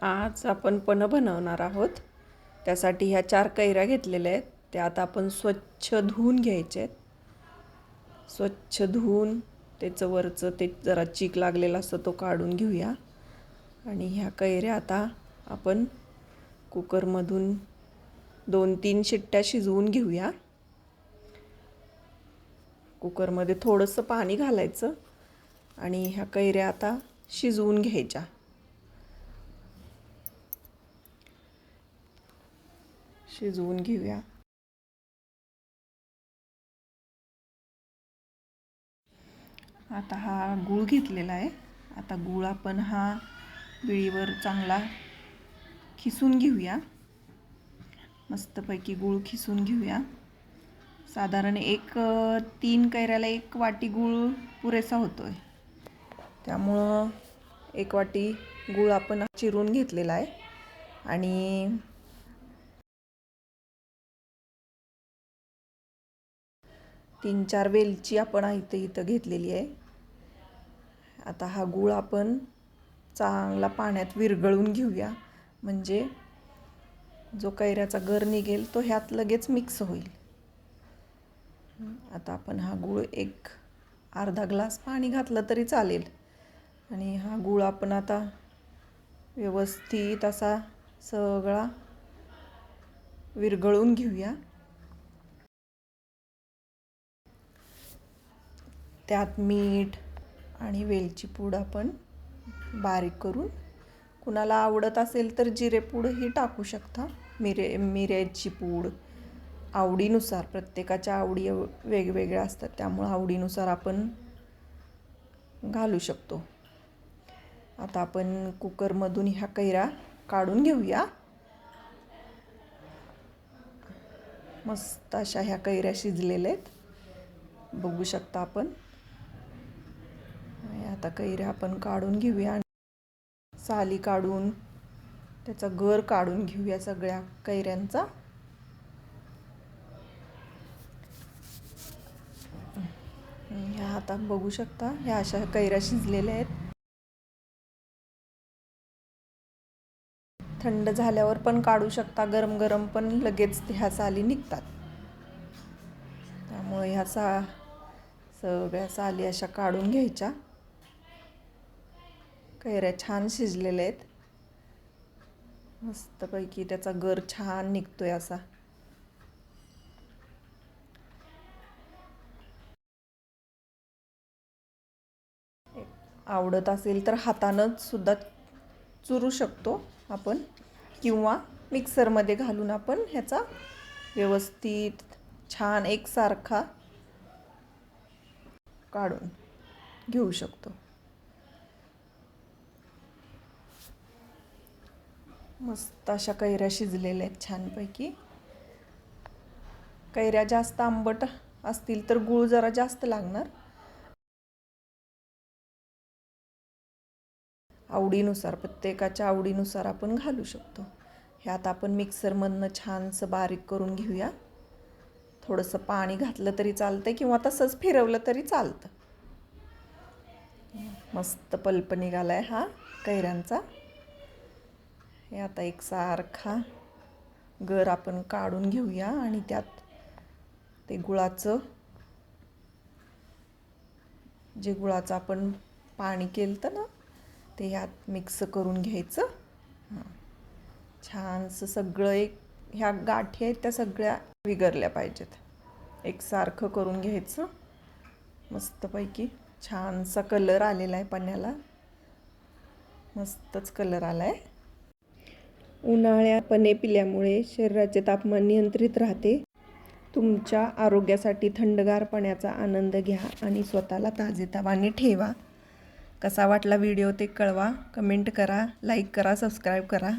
आज आपण पन्ह बनवणार आहोत. त्यासाठी ह्या चार कैऱ्या घेतलेल्या आहेत. त्या आता आपण स्वच्छ धुवून घ्यायचे. आहेत स्वच्छ धुवून त्याचं वरचं ते जरा चीक लागलेला असतं तो काढून घेऊया. आणि ह्या कैऱ्या आता आपण कुकरमधून दोन तीन शिट्ट्या शिजवून घेऊया. कुकरमध्ये थोडंसं पाणी घालायचं. आणि ह्या कैऱ्या आता शिजवून घ्यायच्या. शिजवून घेऊया. आता हा गूळ घेतलेला आहे. आता गूळ आपण हा विळीवर चांगला खिसून घेऊया. मस्तपैकी गूळ खिसून घेऊया. साधारण एक तीन कैऱ्याला एक वाटी गूळ पुरेसा होतो आहे त्यामुळं एक वाटी गूळ आपण चिरून घेतलेला आहे. आणि तीन चार वेलची आपण इथं इथं घेतलेली आहे. आता हा गूळ आपण चांगला पाण्यात विरघळून घेऊया. म्हणजे जो कैऱ्याचा गर निघेल तो ह्यात लगेच मिक्स होईल. आता आपण हा गूळ एक अर्धा ग्लास पाणी घातलं तरी चालेल. आणि हा गूळ आपण आता व्यवस्थित असा सगळा विरघळून घेऊया. त्यात मीठ आणि वेलची पूड आपण बारीक करून कुणाला आवडत असेल तर जिरेपूडही टाकू शकता. मिरे मिऱ्याची पूड आवडीनुसार प्रत्येकाच्या आवडी वेगवेगळ्या असतात त्यामुळं आवडीनुसार आपण घालू शकतो. आता आपण कुकरमधून ह्या कैऱ्या काढून घेऊया. मस्त अशा ह्या कैऱ्या शिजलेल्या आहेत. बघू शकता आपण. आता कैऱ्या आपण काढून घेऊया साली काढून त्याचा गर काढून घेऊया सगळ्या कैऱ्यांचा. ह्या आता बघू शकता ह्या अशा कैऱ्या शिजलेल्या आहेत. थंड झाल्यावर पण काढू शकता गरम गरम पण लगेच ह्या साली निघतात. त्यामुळे ह्या सा सगळ्या साली अशा काढून घ्यायच्या. कैऱ्या छान शिजलेल्या आहेत. मस्तपैकी त्याचा गर छान निघतोय असा. आवडत असेल तर हातानंच सुद्धा चुरू शकतो आपण. किंवा मिक्सरमध्ये घालून आपण ह्याचा व्यवस्थित छान एकसारखा काढून घेऊ शकतो. मस्त अशा कैऱ्या शिजलेल्या आहेत छानपैकी. कैऱ्या जास्त आंबट असतील तर गूळ जरा जास्त लागणार. आवडीनुसार प्रत्येकाच्या आवडीनुसार आपण घालू शकतो. ह्यात आपण मिक्सरमधनं छानसं बारीक करून घेऊया. थोडंसं पाणी घातलं तरी चालतं किंवा तसंच फिरवलं तरी चालतं. मस्त पल्प निघाला आहे हा कैऱ्यांचा. हे आता एक सारखा गर आपण काढून घेऊया आणि त्यात ते गुळाचं जे गुळाचं आपण पाणी केलं ना ते ह्यात मिक्स करून घ्यायचं. हां. छानसं सगळं एक ह्या गाठी आहेत त्या सगळ्या विगरल्या पाहिजेत. एकसारखं करून घ्यायचं. मस्तपैकी छानसा कलर आलेला आहे पाण्याला मस्तच कलर आला आहे उन्हाळ्यापणे पिल्यामुळे शरीराचे तापमान नियंत्रित राहते. तुमच्या आरोग्यासाठी थंडगार पाण्याचा आनंद घ्या आणि स्वतःला ताजेतवाने ठेवा. कसा वाटला व्हिडिओ ते कळवा. कमेंट करा लाईक करा सबस्क्राईब करा.